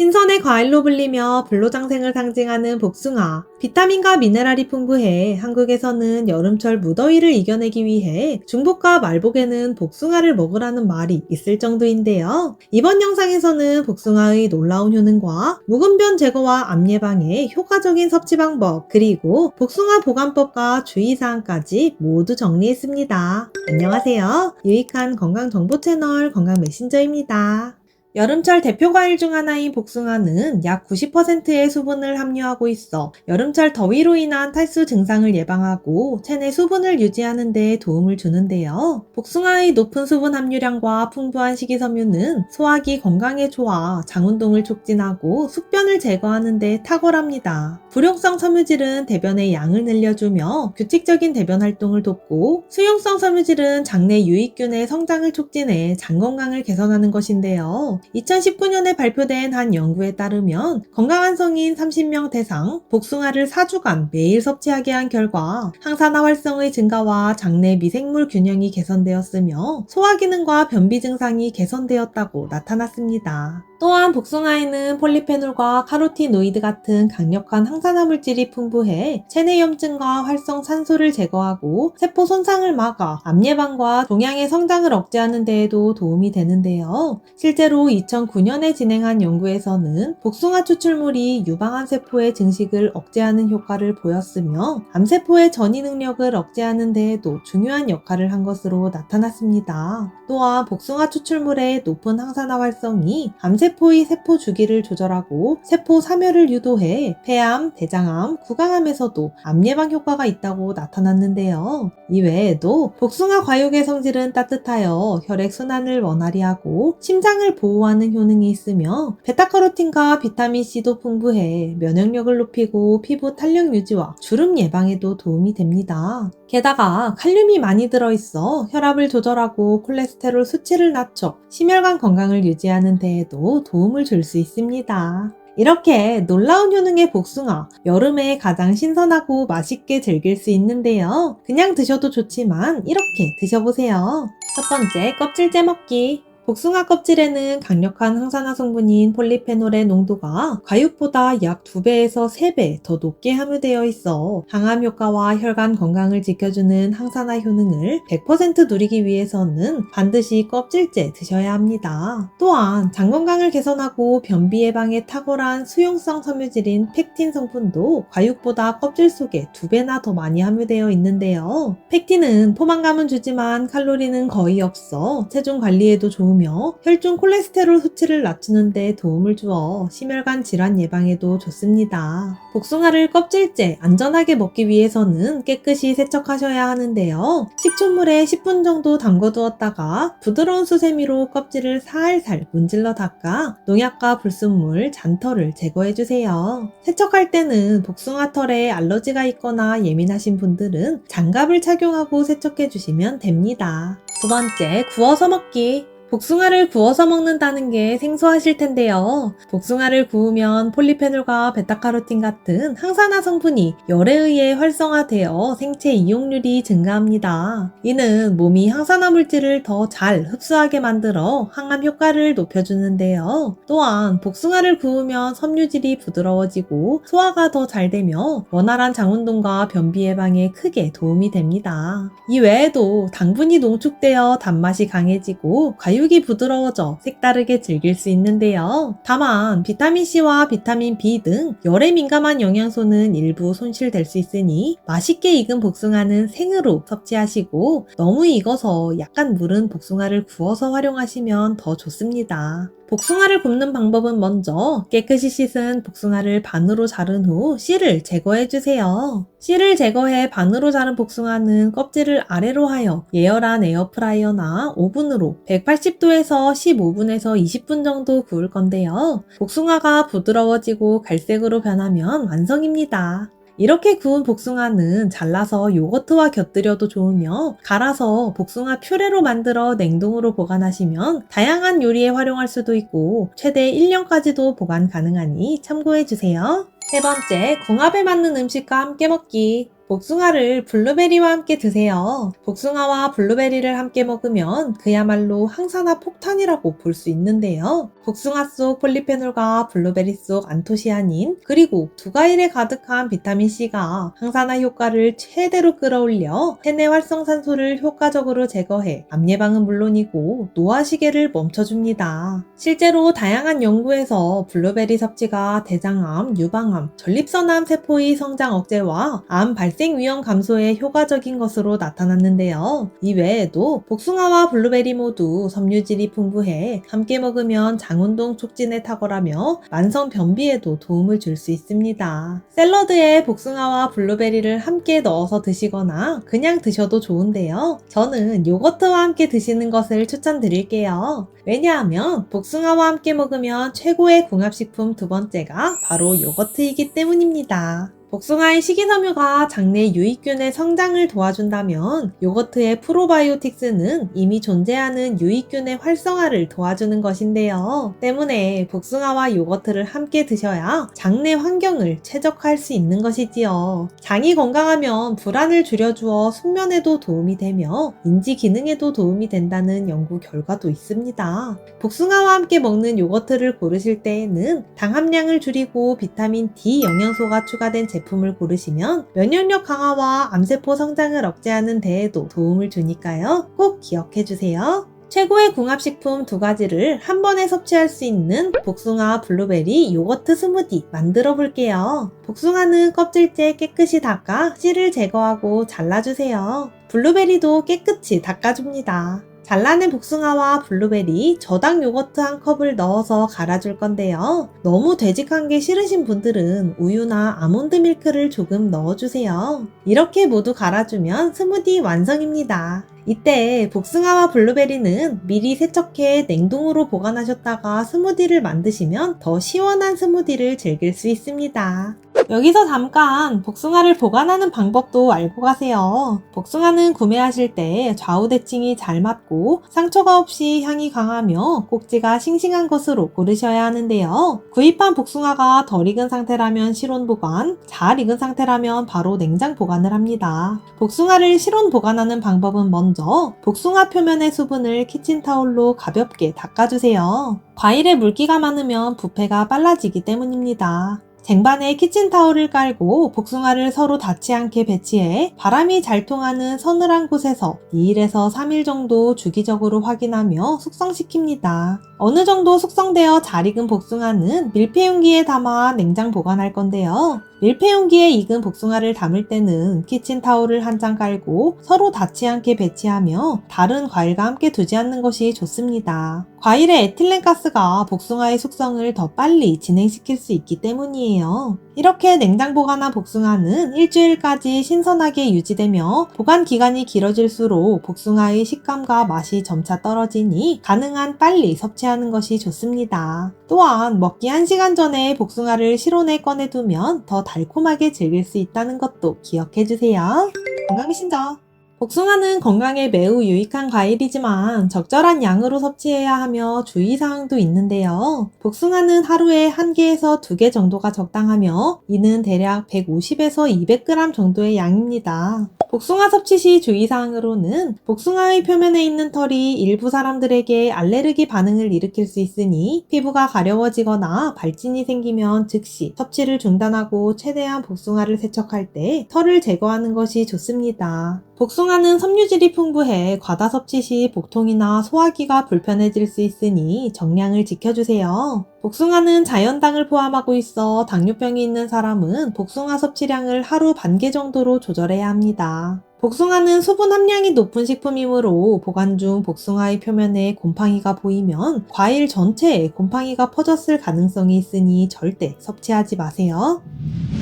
신선의 과일로 불리며 불로장생을 상징하는 복숭아. 비타민과 미네랄이 풍부해 한국에서는 여름철 무더위를 이겨내기 위해 중복과 말복에는 복숭아를 먹으라는 말이 있을 정도인데요. 이번 영상에서는 복숭아의 놀라운 효능과 묵은변 제거와 암 예방에 효과적인 섭취 방법, 그리고 복숭아 보관법과 주의사항까지 모두 정리했습니다. 안녕하세요. 유익한 건강 정보 채널 건강 메신저입니다. 여름철 대표 과일 중 하나인 복숭아는 약 90%의 수분을 함유하고 있어 여름철 더위로 인한 탈수 증상을 예방하고 체내 수분을 유지하는 데 도움을 주는데요. 복숭아의 높은 수분 함유량과 풍부한 식이섬유는 소화기 건강에 좋아 장운동을 촉진하고 숙변을 제거하는 데 탁월합니다. 불용성 섬유질은 대변의 양을 늘려주며 규칙적인 대변 활동을 돕고 수용성 섬유질은 장내 유익균의 성장을 촉진해 장 건강을 개선하는 것인데요. 2019년에 발표된 한 연구에 따르면 건강한 성인 30명 대상 복숭아를 4주간 매일 섭취하게 한 결과 항산화 활성의 증가와 장내 미생물 균형이 개선되었으며 소화 기능과 변비 증상이 개선되었다고 나타났습니다. 또한 복숭아에는 폴리페놀과 카로티노이드 같은 강력한 항산화 물질이 풍부해 체내 염증과 활성 산소를 제거하고 세포 손상을 막아 암 예방과 종양의 성장을 억제하는 데에도 도움이 되는데요. 실제로 2009년에 진행한 연구에서는 복숭아 추출물이 유방암 세포의 증식을 억제하는 효과를 보였으며 암세포의 전이 능력을 억제하는 데에도 중요한 역할을 한 것으로 나타났습니다. 또한 복숭아 추출물의 높은 항산화 활성이 암세포 의 세포 주기를 조절하고 세포 사멸을 유도해 폐암, 대장암, 구강암에서도 암 예방 효과가 있다고 나타났는데요. 이외에도 복숭아 과육의 성질은 따뜻하여 혈액 순환을 원활히 하고 심장을 보호하는 효능이 있으며 베타카로틴과 비타민C도 풍부해 면역력을 높이고 피부 탄력 유지와 주름 예방에도 도움이 됩니다. 게다가 칼륨이 많이 들어있어 혈압을 조절하고 콜레스테롤 수치를 낮춰 심혈관 건강을 유지하는 데에도 도움을 줄 수 있습니다. 이렇게 놀라운 효능의 복숭아, 여름에 가장 신선하고 맛있게 즐길 수 있는데요. 그냥 드셔도 좋지만 이렇게 드셔보세요. 첫 번째, 껍질 째 먹기. 복숭아 껍질에는 강력한 항산화 성분인 폴리페놀의 농도가 과육보다 약 2배에서 3배 더 높게 함유되어 있어 항암 효과와 혈관 건강을 지켜주는 항산화 효능을 100% 누리기 위해서는 반드시 껍질째 드셔야 합니다. 또한 장 건강을 개선하고 변비 예방에 탁월한 수용성 섬유질인 팩틴 성분도 과육보다 껍질 속에 2배나 더 많이 함유되어 있는데요. 팩틴은 포만감은 주지만 칼로리는 거의 없어 체중 관리에도 좋 으며 혈중 콜레스테롤 수치를 낮추는 데 도움을 주어 심혈관 질환 예방에도 좋습니다. 복숭아를 껍질째 안전하게 먹기 위해서는 깨끗이 세척하셔야 하는데요. 식초물에 10분 정도 담궈두었다가 부드러운 수세미로 껍질을 살살 문질러 닦아 농약과 불순물, 잔털을 제거해주세요. 세척할 때는 복숭아 털에 알러지가 있거나 예민하신 분들은 장갑을 착용하고 세척해주시면 됩니다. 두 번째, 구워서 먹기. 복숭아를 구워서 먹는다는 게 생소하실 텐데요. 복숭아를 구우면 폴리페놀과 베타카로틴 같은 항산화 성분이 열에 의해 활성화되어 생체 이용률이 증가합니다. 이는 몸이 항산화 물질을 더 잘 흡수하게 만들어 항암 효과를 높여주는데요. 또한 복숭아를 구우면 섬유질이 부드러워지고 소화가 더 잘 되며 원활한 장운동과 변비 예방에 크게 도움이 됩니다. 이 외에도 당분이 농축되어 단맛이 강해지고 과육 과육이 부드러워져 색다르게 즐길 수 있는데요. 다만 비타민C와 비타민 B 등 열에 민감한 영양소는 일부 손실될 수 있으니 맛있게 익은 복숭아는 생으로 섭취하시고 너무 익어서 약간 무른 복숭아를 구워서 활용하시면 더 좋습니다. 복숭아를 굽는 방법은 먼저 깨끗이 씻은 복숭아를 반으로 자른 후 씨를 제거해 주세요. 씨를 제거해 반으로 자른 복숭아는 껍질을 아래로 하여 예열한 에어프라이어나 오븐으로 180도에서 15분에서 20분 정도 구울 건데요. 복숭아가 부드러워지고 갈색으로 변하면 완성입니다. 이렇게 구운 복숭아는 잘라서 요거트와 곁들여도 좋으며 갈아서 복숭아 퓨레로 만들어 냉동으로 보관하시면 다양한 요리에 활용할 수도 있고 최대 1년까지도 보관 가능하니 참고해주세요. 세 번째, 궁합에 맞는 음식과 함께 먹기. 복숭아를 블루베리와 함께 드세요. 복숭아와 블루베리를 함께 먹으면 그야말로 항산화 폭탄이라고 볼 수 있는데요. 복숭아 속 폴리페놀과 블루베리 속 안토시아닌 그리고 두 과일에 가득한 비타민C가 항산화 효과를 최대로 끌어올려 체내 활성산소를 효과적으로 제거해 암 예방은 물론이고 노화시계를 멈춰줍니다. 실제로 다양한 연구에서 블루베리 섭취가 대장암, 유방암, 전립선암 세포의 성장 억제와 암 발생 위험 감소에 효과적인 것으로 나타났는데요. 이외에도 복숭아와 블루베리 모두 섬유질이 풍부해 함께 먹으면 장운동 촉진에 탁월하며 만성 변비에도 도움을 줄 수 있습니다. 샐러드에 복숭아와 블루베리를 함께 넣어서 드시거나 그냥 드셔도 좋은데요. 저는 요거트와 함께 드시는 것을 추천드릴게요. 왜냐하면 복숭아와 함께 먹으면 최고의 궁합식품 두 번째가 바로 요거트이기 때문입니다. 복숭아의 식이섬유가 장내 유익균의 성장을 도와준다면 요거트의 프로바이오틱스는 이미 존재하는 유익균의 활성화를 도와주는 것인데요. 때문에 복숭아와 요거트를 함께 드셔야 장내 환경을 최적화할 수 있는 것이지요. 장이 건강하면 불안을 줄여주어 숙면에도 도움이 되며 인지 기능에도 도움이 된다는 연구 결과도 있습니다. 복숭아와 함께 먹는 요거트를 고르실 때에는 당 함량을 줄이고 비타민 D 영양소가 추가된 제품 을 고르시면 면역력 강화와 암세포 성장을 억제하는 데에도 도움을 주니까요. 꼭 기억해 주세요. 최고의 궁합식품 두 가지를 한 번에 섭취할 수 있는 복숭아 블루베리 요거트 스무디 만들어 볼게요. 복숭아는 껍질째 깨끗이 닦아 씨를 제거하고 잘라주세요. 블루베리도 깨끗이 닦아줍니다. 잘라낸 복숭아와 블루베리, 저당 요거트 한 컵을 넣어서 갈아줄 건데요. 너무 되직한 게 싫으신 분들은 우유나 아몬드 밀크를 조금 넣어주세요. 이렇게 모두 갈아주면 스무디 완성입니다. 이때 복숭아와 블루베리는 미리 세척해 냉동으로 보관하셨다가 스무디를 만드시면 더 시원한 스무디를 즐길 수 있습니다. 여기서 잠깐 복숭아를 보관하는 방법도 알고 가세요. 복숭아는 구매하실 때 좌우 대칭이 잘 맞고 상처가 없이 향이 강하며 꼭지가 싱싱한 것으로 고르셔야 하는데요. 구입한 복숭아가 덜 익은 상태라면 실온 보관, 잘 익은 상태라면 바로 냉장 보관을 합니다. 복숭아를 실온 보관하는 방법은 먼저 복숭아 표면의 수분을 키친타올로 가볍게 닦아주세요. 과일에 물기가 많으면 부패가 빨라지기 때문입니다. 쟁반에 키친타올을 깔고 복숭아를 서로 닿지 않게 배치해 바람이 잘 통하는 서늘한 곳에서 2일에서 3일 정도 주기적으로 확인하며 숙성시킵니다. 어느 정도 숙성되어 잘 익은 복숭아는 밀폐용기에 담아 냉장 보관할 건데요. 밀폐용기에 익은 복숭아를 담을 때는 키친타올을 한 장 깔고 서로 닿지 않게 배치하며 다른 과일과 함께 두지 않는 것이 좋습니다. 과일의 에틸렌가스가 복숭아의 숙성을 더 빨리 진행시킬 수 있기 때문이에요. 이렇게 냉장 보관한 복숭아는 일주일까지 신선하게 유지되며 보관 기간이 길어질수록 복숭아의 식감과 맛이 점차 떨어지니 가능한 빨리 섭취하는 것이 좋습니다. 또한 먹기 1시간 전에 복숭아를 실온에 꺼내두면 더 달콤하게 즐길 수 있다는 것도 기억해 주세요. 건강신저 복숭아는 건강에 매우 유익한 과일이지만 적절한 양으로 섭취해야 하며 주의사항도 있는데요. 복숭아는 하루에 1개에서 2개 정도가 적당하며 이는 대략 150에서 200g 정도의 양입니다. 복숭아 섭취 시 주의사항으로는 복숭아의 표면에 있는 털이 일부 사람들에게 알레르기 반응을 일으킬 수 있으니 피부가 가려워지거나 발진이 생기면 즉시 섭취를 중단하고 최대한 복숭아를 세척할 때 털을 제거하는 것이 좋습니다. 복숭아는 섬유질이 풍부해 과다 섭취 시 복통이나 소화기가 불편해질 수 있으니 정량을 지켜주세요. 복숭아는 자연당을 포함하고 있어 당뇨병이 있는 사람은 복숭아 섭취량을 하루 반 개 정도로 조절해야 합니다. 복숭아는 수분 함량이 높은 식품이므로 보관 중 복숭아의 표면에 곰팡이가 보이면 과일 전체에 곰팡이가 퍼졌을 가능성이 있으니 절대 섭취하지 마세요.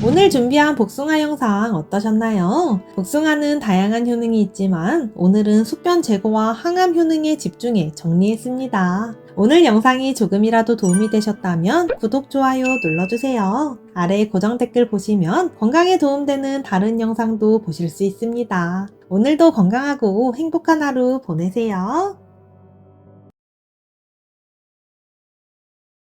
오늘 준비한 복숭아 영상 어떠셨나요? 복숭아는 다양한 효능이 있지만 오늘은 숙변 제거와 항암 효능에 집중해 정리했습니다. 오늘 영상이 조금이라도 도움이 되셨다면 구독, 좋아요 눌러주세요. 아래 고정 댓글 보시면 건강에 도움되는 다른 영상도 보실 수 있습니다. 오늘도 건강하고 행복한 하루 보내세요.